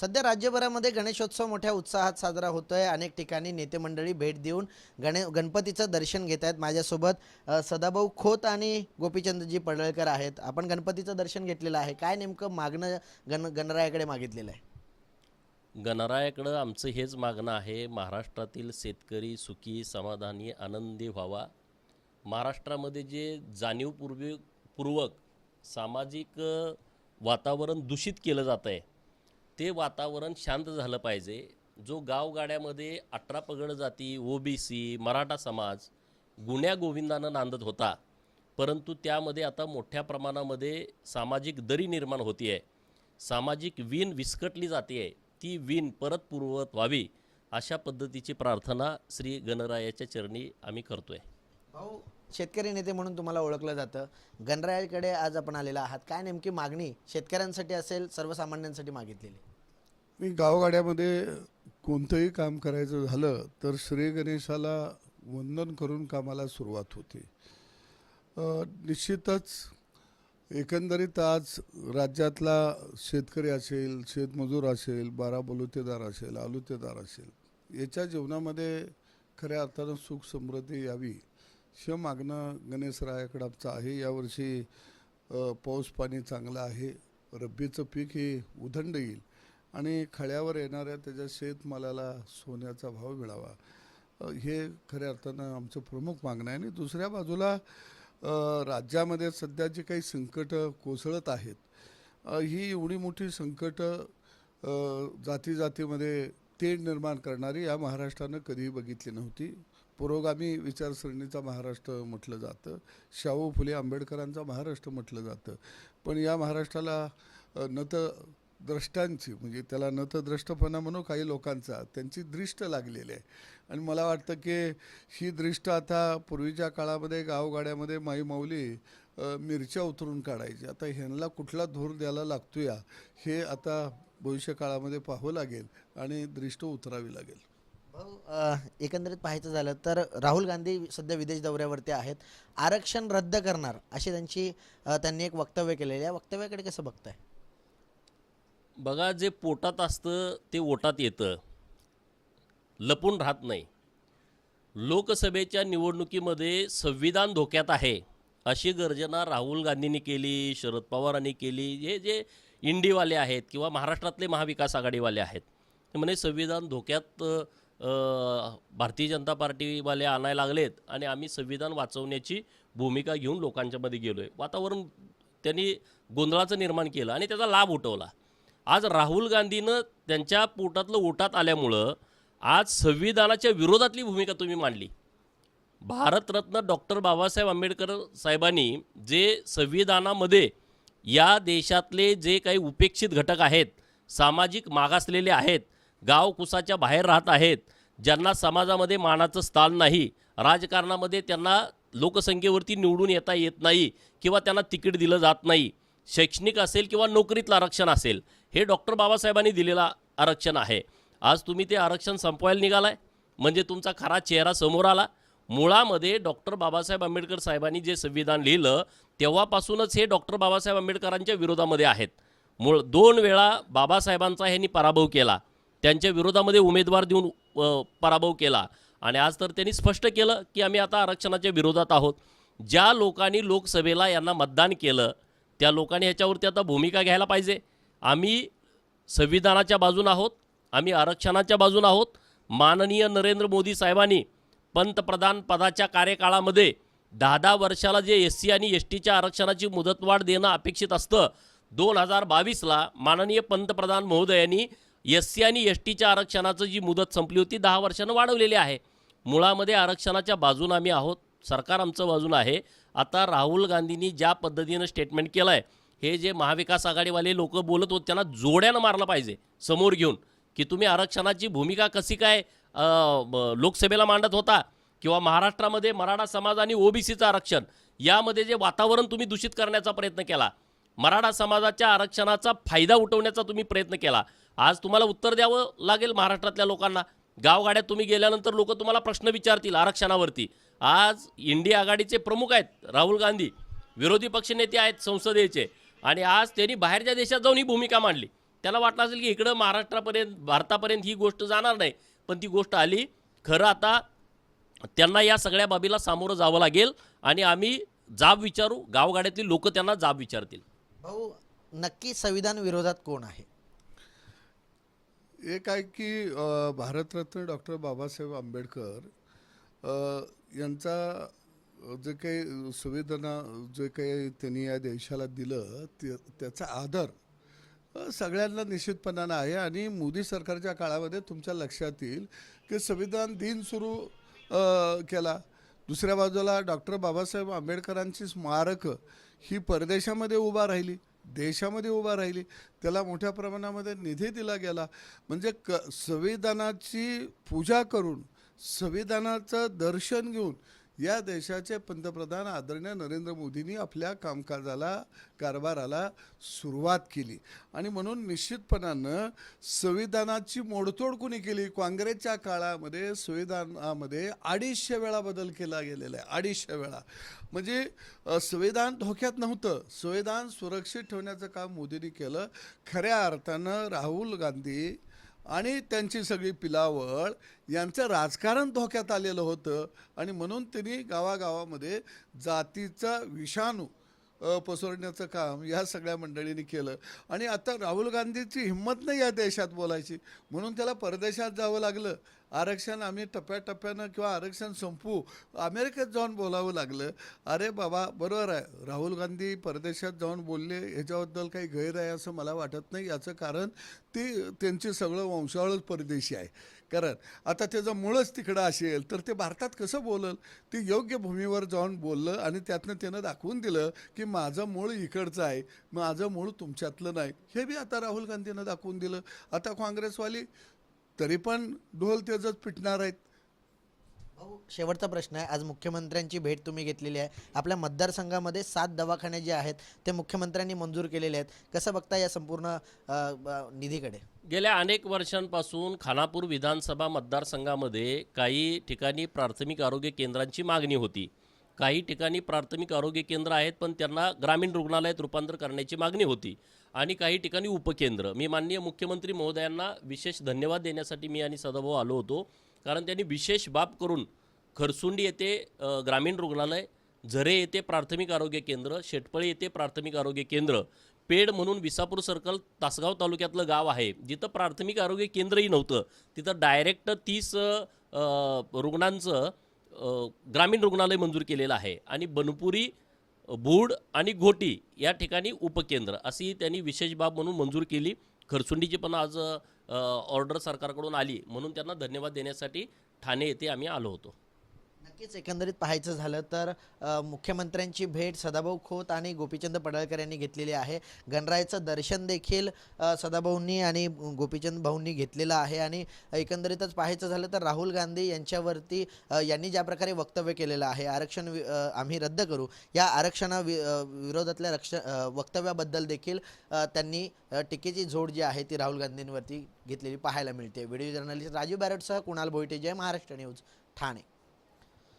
सध्या राज्यभरामध्ये गणेशोत्सव मोठ्या उत्साहात साजरा होतोय. अनेक ठिकाणी नेते मंडळी भेट देऊन गणे गणपतीचं दर्शन घेत आहेत. माझ्यासोबत सदाभाऊ खोत आणि गोपीचंदजी पडळकर आहेत. आपण गणपतीचं दर्शन घेतलेलं आहे. काय नेमकं मागणं गण गणरायाकडे मागितलेलं आहे? गणरायाकडं आमचं हेच मागणं आहे. महाराष्ट्रातील शेतकरी सुखी समाधानी आनंदी व्हावा. महाराष्ट्रामध्ये जे जाणीवपूर्वी पूर्वक सामाजिक वातावरण दूषित केलं जातं आहे ते वातावरण शांत झालं पाहिजे. जो गावगाड्यामध्ये अठरा पगड जाती ओबीसी मराठा समाज गुण्या गोविंदानं नांदत होता. परंतु त्यामध्ये आता मोठ्या प्रमाणामध्ये सामाजिक दरी निर्माण होती आहे सामाजिक वीण विस्कटली जाते आहे ती वीण परत पूर्ववत व्हावी अशा पद्धतीची प्रार्थना श्री गणरायाच्या चरणी आम्ही करतो आहे भाऊ शेतकरी नेते म्हणून तुम्हाला ओळखलं जातं. गणरायाकडे आज आपण आलेला आहात. काय नेमकी मागणी शेतकऱ्यांसाठी असेल सर्वसामान्यांसाठी मागितलेली? मी गावगाड्यामध्ये कोणतंही काम करायचं झालं तर श्री गणेशाला वंदन करून कामाला सुरुवात होते. निश्चितच एकंदरीत आज राज्यातला शेतकरी असेल शेतमजूर असेल बारा बलुतेदार असेल आलुतेदार असेल याच्या जीवनामध्ये खऱ्या अर्थानं सुख समृद्धी यावी श मागणं गणेशरायाकडं आमचं आहे. यावर्षी पाऊस पाणी चांगलं आहे रब्बीचं पीक हे उदंड येईल. आणि खळ्यावर येणाऱ्या त्याच्या शेतमालाला सोन्याचा भाव मिळावा. हे खऱ्या अर्थानं आमचं प्रमुख मागणं आहे. आणि दुसऱ्या बाजूला राज्यामध्ये सध्या जी काही संकटं कोसळत आहेत ही एवढी मोठी संकटं जाती जातीमध्ये तेढ निर्माण करणारी या महाराष्ट्रानं कधीही बघितली नव्हती. पुरोगामी विचारसरणीचा महाराष्ट्र म्हटलं जातं. शाहू फुले आंबेडकरांचा महाराष्ट्र म्हटलं जातं. पण या महाराष्ट्राला न तर द्रष्टांची म्हणजे त्याला नतद्रष्टपणा म्हणू काही लोकांचा त्यांची दृष्ट लागलेली आहे. आणि मला वाटतं की ही दृष्ट आता पूर्वीच्या काळामध्ये गावगाड्यामध्ये माई माऊली मिरच्या उतरून काढायची. आता ह्यांना कुठला धूर द्यायला लागतो या हे आता भविष्य काळामध्ये पाहावं लागेल आणि दृष्ट उतरावी लागेल. भाऊ एकंदरीत पाहायचं झालं तर राहुल गांधी सध्या विदेश दौऱ्यावरती आहेत. आरक्षण रद्द करणार अशी त्यांची त्यांनी एक वक्तव्य केलेलं आहे. या वक्तव्याकडे कसं बघताय? बघा जे पोटात असतं ते ओटात येतं. लपून राहत नाही. लोकसभेच्या निवडणुकीमध्ये संविधान धोक्यात आहे अशी गर्जना राहुल गांधींनी केली शरद पवारांनी केली. हे जे इंडीवाले आहेत किंवा महाराष्ट्रातले महाविकास आघाडीवाले आहेत ते म्हणे संविधान धोक्यात भारतीय जनता पार्टीवाले आणायला लागलेत आणि आम्ही संविधान वाचवण्याची भूमिका घेऊन लोकांच्यामध्ये गेलो आहे वातावरण त्यांनी गोंधळाचं निर्माण केलं आणि त्याचा लाभ उठवला. आज राहुल गांधीनं त्यांच्या पोटातलं ओटात आल्यामुळं आज संविधानाच्या विरोधातली भूमिका तुम्ही मांडली. भारतरत्न डॉक्टर बाबासाहेब आंबेडकर साहेबांनी जे संविधानामध्ये या देशातले जे काही उपेक्षित घटक आहेत सामाजिक मागासलेले आहेत गाव कुसाच्या बाहेर राहत आहेत ज्यांना समाजामध्ये मानाचं स्थान नाही राजकारणामध्ये त्यांना लोकसंख्येवरती निवडून येता येत नाही किंवा त्यांना तिकीट दिलं जात नाही शैक्षणिक असेल किंवा नोकरीतलं आरक्षण असेल हे डॉक्टर बाबासाहेबांनी दिलेलं आरक्षण आहे. आज तुम्ही ते आरक्षण संपवायला निघालाय. म्हणजे तुमचा खरा चेहरा समोर आला. मुळामध्ये डॉक्टर बाबासाहेब आंबेडकर साहेबांनी जे संविधान लिहिलं तेव्हापासूनच हे डॉक्टर बाबासाहेब आंबेडकरांच्या विरोधामध्ये आहेत. मूळ दोन वेळा बाबासाहेबांचा ह्यांनी पराभव केला. त्यांच्या विरोधामध्ये उमेदवार देऊन पराभव केला. आणि आज तर त्यांनी स्पष्ट केलं की आम्ही आता आरक्षणाच्या विरोधात आहोत. ज्या लोकांनी लोकसभेला यांना मतदान केलं त्या लोकांनी ह्याच्यावरती आता भूमिका घ्यायला पाहिजे. आम्ही संविधानाच्या बाजून आहोत आम्ही आरक्षणाच्या बाजून आहोत. माननीय नरेंद्र मोदी साहेबांनी पंतप्रधान पदाच्या कार्यकाळामध्ये दहा दहा वर्षाला जे एस सी आणि एस टीच्या आरक्षणाची मुदतवाढ देणं अपेक्षित असतं दोन हजार बावीसला माननीय पंतप्रधान महोदयांनी एस सी आणि एस टीच्या आरक्षणाचं जी मुदत संपली होती दहा वर्षानं वाढवलेली आहे. मुळामध्ये आरक्षणाच्या बाजून आम्ही आहोत सरकार आमचं बाजून आहे. आता राहुल गांधींनी ज्या पद्धतीनं स्टेटमेंट केलं आहे हे जे महाविकास आघाडीवाले लोक बोलत होते त्यांना जोड्यानं मारलं पाहिजे समोर घेऊन. की तुम्ही आरक्षणाची भूमिका कशी काय लोकसभेला मांडत होता किंवा महाराष्ट्रामध्ये मराठा समाज आणि ओबीसीचं आरक्षण यामध्ये जे वातावरण तुम्ही दूषित करण्याचा प्रयत्न केला मराठा समाजाच्या आरक्षणाचा फायदा उठवण्याचा तुम्ही प्रयत्न केला आज तुम्हाला उत्तर द्यावं लागेल महाराष्ट्रातल्या लोकांना. गावगाड्यात तुम्ही गेल्यानंतर लोक तुम्हाला प्रश्न विचारतील आरक्षणावरती. आज इंडिया आघाडीचे प्रमुख आहेत राहुल गांधी विरोधी पक्षनेते आहेत संसदेचे. आणि आज त्यांनी बाहेरच्या देशात जाऊन ही भूमिका मांडली. त्याला वाटलं असेल की इकडं महाराष्ट्रापर्यंत भारतापर्यंत ही गोष्ट जाणार नाही. पण ती गोष्ट आली. खरं आता त्यांना या सगळ्या बाबीला सामोरं जावं लागेल आणि आम्ही जाब विचारू गावगाड्यातली लोक त्यांना जाब विचारतील. भाऊ नक्की संविधान विरोधात कोण आहे? एक आहे की भारतरत्न डॉक्टर बाबासाहेब आंबेडकर अ, यांचा जे काही सुविधांना जे काही त्यांनी या देशाला दिलं ते त्याचा आदर सगळ्यांना निश्चितपणानं आहे. आणि मोदी सरकारच्या काळामध्ये तुमच्या लक्षात येईल की संविधान दिन सुरू केला. दुसऱ्या बाजूला डॉक्टर बाबासाहेब आंबेडकरांची स्मारकं ही परदेशामध्ये उभा राहिली देशामध्ये उभा राहिली. त्याला मोठ्या प्रमाणामध्ये निधी दिला गेला. म्हणजे क संविधानाची पूजा करून संविधानाचं दर्शन घेऊन या देशाचे पंतप्रधान आदरणीय नरेंद्र मोदींनी आपल्या कामकाजाला कारभाराला सुरुवात केली. आणि म्हणून निश्चितपणानं संविधानाची मोडतोड कुणी केली? काँग्रेसच्या काळामध्ये संविधानामध्ये अडीचशे वेळा बदल केला गेलेला आहे. अडीचशे वेळा. म्हणजे संविधान धोक्यात नव्हतं. संविधान सुरक्षित ठेवण्याचं काम मोदींनी केलं. खऱ्या अर्थानं राहुल गांधी आणि त्यांची सगळी पिलावळ यांचं राजकारण धोक्यात आलेलं होतं. आणि म्हणून त्यांनी गावागावामध्ये जातीचा विषाणू पसरण्याचं काम या सगळ्या मंडळींनी केलं. आणि आता राहुल गांधीची हिंमत नाही या देशात बोलायची. म्हणून त्याला परदेशात जावं लागलं. आरक्षण आम्ही टप्प्याटप्प्यानं किंवा आरक्षण संपवू अमेरिकेत जाऊन बोलावं लागलं. अरे बाबा बरोबर आहे. राहुल गांधी परदेशात जाऊन बोलले ह्याच्याबद्दल काही गैर आहे असं मला वाटत नाही. याचं कारण ती त्यांची सगळं वंशावळच परदेशी आहे. कारण आता त्याचं मूळच तिकडं असेल तर ते भारतात कसं बोलल? ते योग्य भूमीवर जाऊन बोललं आणि त्यातनं त्यानं दाखवून दिलं की माझं मूळ इकडचं आहे माझं मूळ तुमच्यातलं नाही. हे बी आता राहुल गांधीनं दाखवून दिलं. आता काँग्रेसवाली तरी पण ढोल तेजच पिटणार आहेत. भाऊ शेवटचा प्रश्न आहे. आज मुख्यमंत्र्यांची भेट तुम्ही घेतलेली आहे. आपल्या मतदारसंघामध्ये सात दवाखाने जे आहेत ते मुख्यमंत्र्यांनी मंजूर केलेले आहेत. कसं बघता या संपूर्ण अ, ब- निधीकडे? गेल्या अनेक वर्षांपासून खानापूर विधानसभा मतदारसंघामध्ये काही ठिकाणी प्राथमिक आरोग्य केंद्रांची मागणी होती. काही ठिकाणी प्राथमिक आरोग्य केंद्र आहेत पण त्यांना ग्रामीण रुग्णालयात रूपांतर करण्याची मागणी होती. आणि काही ठिकाणी उपकेंद्र. मी माननीय मुख्यमंत्री महोदयांना विशेष धन्यवाद देण्यासाठी मी आणि सदाभाऊ आलो होतो. कारण त्यांनी विशेष बाब करून खरसुंडी येथे ग्रामीण रुग्णालय झरे येथे प्राथमिक आरोग्य केंद्र शेटपळी येथे प्राथमिक आरोग्य केंद्र पेड म्हणून विसापूर सर्कल तासगाव तालुक्यातलं गाव आहे. जिथं प्राथमिक आरोग्य केंद्रही नव्हतं. तिथं डायरेक्ट तीस रुग्णांचं ग्रामीण रुग्णालय मंजूर केलेलं आहे आणि बनपुरी भूड आणि घोटी या ठिकाणी उपकेंद्र अशी त्यांनी विशेष बाब म्हणून मंजूर केली. खरसुंडीची पण आज ऑर्डर सरकारकडून आली म्हणून त्यांना धन्यवाद देण्यासाठी ठाणे येथे आम्ही आलो होतो. नक्कीच एकंदरीत पाहायचं झालं तर मुख्यमंत्र्यांची भेट सदाभाऊ खोत आणि गोपीचंद पडळकर यांनी घेतलेली आहे. गणरायाचं दर्शन देखील सदाभाऊंनी आणि गोपीचंद भाऊंनी घेतलेलं आहे. आणि एकंदरीतच पाहायचं झालं तर राहुल गांधी यांच्यावरती यांनी ज्या प्रकारे वक्तव्य केलेलं आहे आरक्षण आम्ही रद्द करू या आरक्षणा वि- विरोधातल्या रक्ष वक्तव्याबद्दल देखील त्यांनी टीकेची जोड जी आहे ती राहुल गांधींवरती घेतलेली पाहायला मिळते. व्हिडिओ जर्नलिस्ट राजू बॅरटसह कुणाल भोईटे जय महाराष्ट्र न्यूज ठाणे.